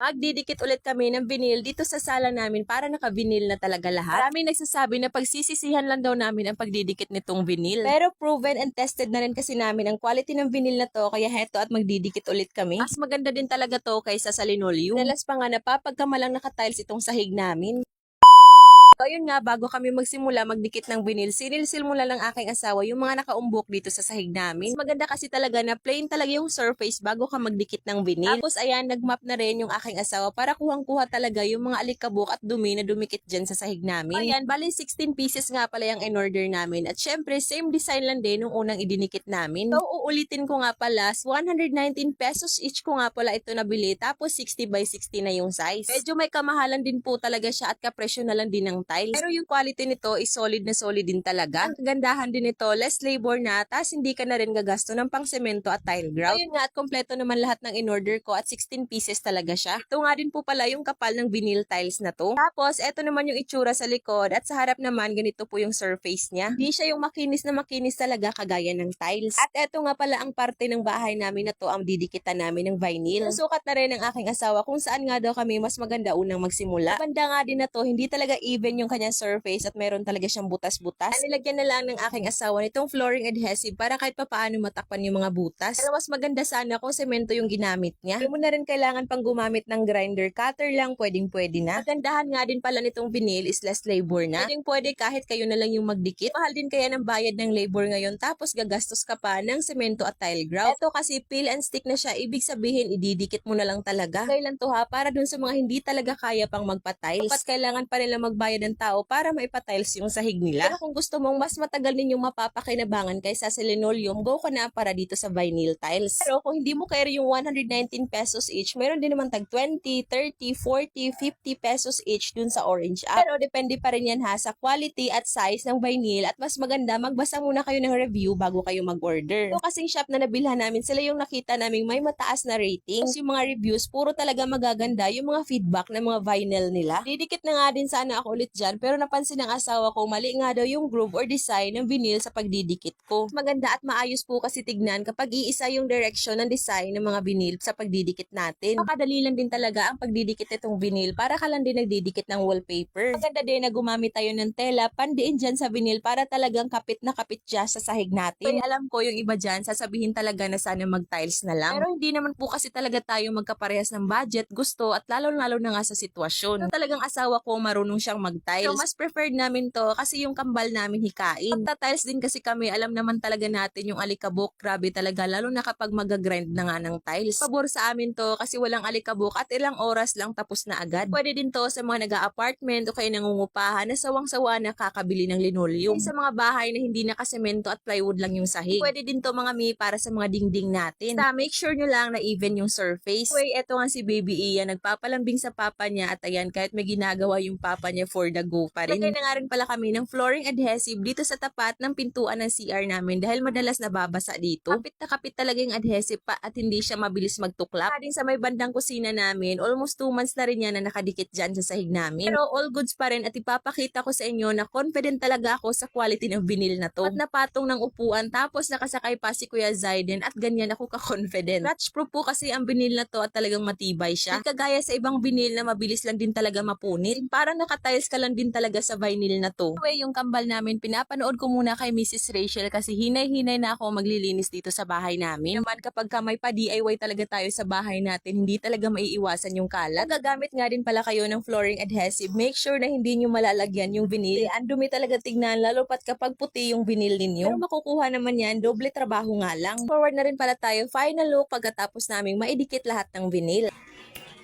Magdidikit ulit kami ng vinyl dito sa sala namin para naka-vinyl na talaga lahat. Maraming nagsasabi na pagsisisihan lang daw namin ang pagdidikit nitong vinyl. Pero proven and tested na rin kasi namin ang quality ng vinyl na to kaya heto at magdidikit ulit kami. Mas maganda din talaga to kaysa sa linoleum. Dalas pa nga na papagkamalang naka-tiles itong sahig namin. So, ayun nga, bago kami magsimula magdikit ng vinyl, sinilsil muna lang aking asawa yung mga nakaumbok dito sa sahig namin. Maganda kasi talaga na plain talaga yung surface bago ka magdikit ng vinyl. Tapos ayan, nagmap na rin yung aking asawa para kuhang-kuha talaga yung mga alikabok at dumi na dumikit dyan sa sahig namin. Ayan, bali 16 pieces nga pala yung in-order namin. At syempre, same design lang din nung unang idinikit namin. So, uulitin ko nga pala, 119 pesos each ko nga pala ito nabili. Tapos 60 by 60 na yung size. Medyo may kamahalan din po talaga siya at kapresyo na lang din ng tiles. Pero yung quality nito is solid na solid din talaga. Ang kagandahan din nito, less labor na, tapos hindi ka na rin gagasto ng pang semento at tile grout. Ayun nga at kompleto naman lahat ng in-order ko at 16 pieces talaga siya. Ito nga din po pala yung kapal ng vinyl tiles na to. Tapos, eto naman yung itsura sa likod at sa harap naman, ganito po yung surface niya. Hindi siya yung makinis na makinis talaga kagaya ng tiles. At eto nga pala ang parte ng bahay namin na to ang didikitan namin ng vinyl. Nasukat na rin ng aking asawa kung saan nga daw kami mas maganda unang magsimula. Banda nga din na to, hindi talaga even yung kanyang surface at meron talaga siyang butas-butas. At nilagyan na lang ng aking asawa nitong flooring adhesive para kahit papaano matakpan yung mga butas. Pero mas maganda sana kung semento yung ginamit niya. Hindi mo na rin kailangan pang gumamit ng grinder. Cutter lang, pwedeng pwede na. Kagandahan nga din pala nitong vinyl is less labor na. Pwedeng pwede kahit kayo na lang yung magdikit. Mahal din kaya ng bayad ng labor ngayon tapos gagastos ka pa ng semento at tile grout. Ito kasi peel and stick na siya. Ibig sabihin, ididikit mo na lang talaga. Kailan to ha? Para dun sa mga hindi talaga kaya pang magpa-tiles. Dapat kailangan pa nila magbayad ng tao para maipa-tiles yung sahig nila. Pero kung gusto mong mas matagal ninyong mapapakinabangan kaysa sa linoleum, go ka na para dito sa vinyl tiles. Pero kung hindi mo kaya yung 119 pesos each, meron din naman tag 20, 30, 40, 50 pesos each dun sa orange app. Pero depende pa rin yan ha sa quality at size ng vinyl at mas maganda magbasa muna kayo ng review bago kayo mag-order. Ito kasing shop na nabilhan namin, sila yung nakita naming may mataas na rating. Tapos yung mga reviews, puro talaga magaganda yung mga feedback ng mga vinyl nila. Didikit na nga din sana ako ulit dyan, pero napansin ng asawa ko, mali nga daw yung groove or design ng vinyl sa pagdidikit ko. Maganda at maayos po kasi tignan kapag iisa yung direction ng design ng mga vinyl sa pagdidikit natin. Makadali lang din talaga ang pagdidikit itong vinyl para ka lang din nagdidikit ng wallpaper. Maganda din na gumamit tayo ng tela, pandiin dyan sa vinyl para talagang kapit na kapit siya sa sahig natin. Kaya alam ko yung iba dyan, sasabihin talaga na sana mag-tiles na lang. Pero hindi naman po kasi talaga tayo magkaparehas ng budget, gusto at lalo-lalo na nga sa sitwasyon. So, talagang asawa ko marunong siyang mag-tiles. So, mas preferred namin to kasi yung kambal namin hikain. Pagta-tiles din kasi kami, alam naman talaga natin yung alikabok. Grabe talaga, lalo na kapag mag-grind na nga ng tiles. Pabor sa amin to kasi walang alikabok at ilang oras lang tapos na agad. Pwede din to sa mga nag-a-apartment o kaya nangungupahan na sawang-sawa na kakabili ng linoleum. Sa mga bahay na hindi nakasemento at plywood lang yung sahig. Pwede din to mga mi para sa mga dingding natin. Sa make sure nyo lang na even yung surface. Anyway, eto nga si Baby Ian, nagpapalambing sa papa niya at ayan, kahit may ginagawa yung papa niya for the go pa rin. Lagay na nga rin pala kami ng flooring adhesive dito sa tapat ng pintuan ng CR namin dahil madalas nababasa dito. Kapit na kapit talaga yung adhesive pa at hindi siya mabilis magtuklap. Saka din sa may bandang kusina namin, almost 2 months na rin yan na nakadikit dyan sa sahig namin. Pero all goods pa rin at ipapakita ko sa inyo na confident talaga ako sa quality ng vinyl na to. At napatong ng upuan tapos nakasakay pa si Kuya Zaiden at ganyan ako ka-confident. Scratch proof po kasi ang vinyl na to at talagang matibay siya. Hindi kagaya sa ibang vinyl na mabilis lang din talaga mapunit. Parang nakatiles ka lang din talaga sa vinyl na to. Anyway, yung kambal namin, pinapanood ko muna kay Mrs. Rachel kasi hinay-hinay na ako maglilinis dito sa bahay namin. Naman kapag ka may pa-DIY talaga tayo sa bahay natin, hindi talaga maiiwasan yung kalat. Gagamit nga din pala kayo ng flooring adhesive. Make sure na hindi nyo malalagyan yung vinyl. Ang dumi talaga tignan, lalo pat kapag puti yung vinyl ninyo. Pero makukuha naman yan, doble trabaho nga lang. Forward na rin pala tayo. Final look pagkatapos naming maidikit lahat ng vinyl.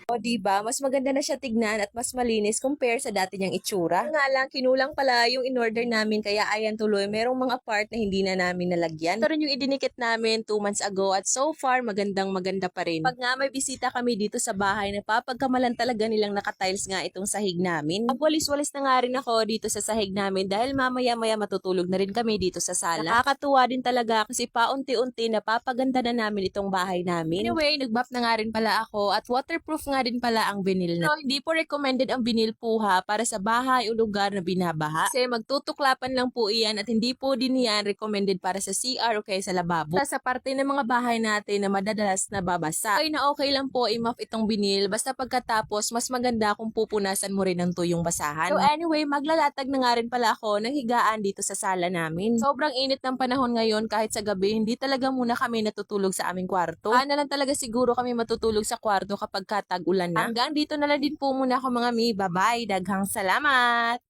O diba, mas maganda na siya tignan at mas malinis compare sa dati niyang itsura. Nga lang, kinulang pala yung in-order namin kaya ayan tuloy, merong mga part na hindi na namin nalagyan. Rin yung idinikit namin 2 months ago at so far magandang maganda pa rin. Pag nga may bisita kami dito sa bahay, napapagkamalan talaga nilang nakatiles nga itong sahig namin. Magwalis-walis na nga rin ako dito sa sahig namin dahil mamaya-maya matutulog na rin kami dito sa sala. Nakakatuwa din talaga kasi paunti-unti napapaganda na namin itong bahay namin. Anyway, nagbap na nga rin pala ako at waterproof nga nga din pala ang vinyl na. So, hindi po recommended ang vinyl po ha para sa bahay o lugar na binabaha. Kasi magtutuklapan lang po iyan at hindi po din yan recommended para sa CR o kaya sa lababo. Sa parte ng mga bahay natin na madadalas na babasa. Okay na okay lang po i-muff itong vinyl basta pagkatapos mas maganda kung pupunasan mo rin ng tuyong basahan. So anyway, maglalatag na nga rin pala ako ng higaan dito sa sala namin. Sobrang init ng panahon ngayon kahit sa gabi, hindi talaga muna kami natutulog sa aming kwarto. Paano lang talaga siguro kami matutulog sa kwarto kapag katag-ulan na. Hanggang dito na lang din po muna ako mga mi. Bye-bye. Daghang salamat!